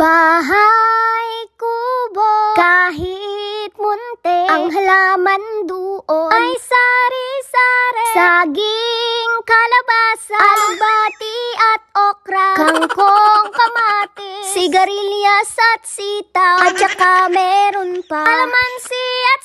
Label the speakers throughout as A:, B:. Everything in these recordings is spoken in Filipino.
A: Bahay kubo Kahit munti Ang halaman doon Ay sari-sari Saging kalabasa Alugbati at okra Kangkong kamatis Sigarilyas at sitaw At saka meron pa Alamansi at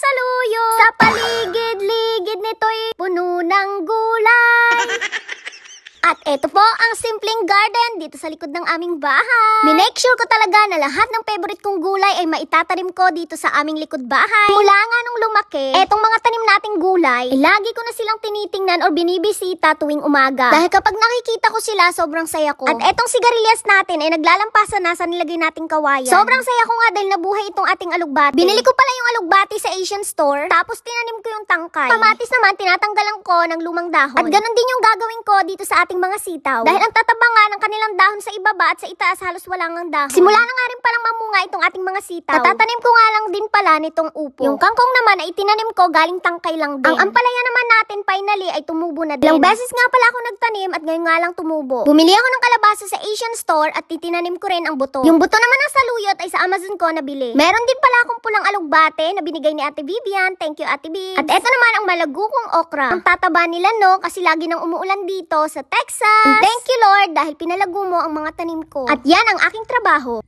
A: at eto po ang simpleng garden dito sa likod ng aming bahay. Minake sure ko talaga na lahat ng favorite kong gulay ay maitatanim ko dito sa aming likod bahay. Mula nga nung lumaki, etong mga tanim nating gulay, eh, lagi ko na silang tinitingnan or binibisita tuwing umaga. Dahil kapag nakikita ko sila, sobrang saya ko. At etong sigarilyas natin ay naglalampasan na sa nilagay nating kawayan. Sobrang saya ko nga dahil nabuhay itong ating alugbati. Binili ko pala yung alugbati sa Asian store, tapos tinanim ko yung tangkay. Kamatis naman, tinatanggalan ko ng lumang dahon. At ganun din yung gagawin ko dito sa ating mga sitaw. Dahil ang tataba nga ng kanilang dahon sa ibaba at sa itaas halos walang ang dahon. Simula na nga rin palang mamunga itong ating mga sitaw. Tatatanim ko nga lang din pala nitong upo. Yung kangkong naman ay itinanim ko galing tangkay lang din. Ang ampalaya naman natin finally ay tumubo na din. Ilang beses nga pala ako nagtanim at ngayon nga lang tumubo. Bumili ako ng kalabasa sa Asian store at titinanim ko rin ang buto. Yung buto naman ng saluyot ay sa Amazon ko nabili. Meron din pala akong pulang alugbate na binigay ni Ate Vivian. Thank you Ate Viv. At eto naman ang malagukong okra. Ang tataba nila no kasi lagi nang umuulan dito sa Texas. And thank you Lord dahil pinalago mo ang mga tanim ko. At yan ang aking trabaho.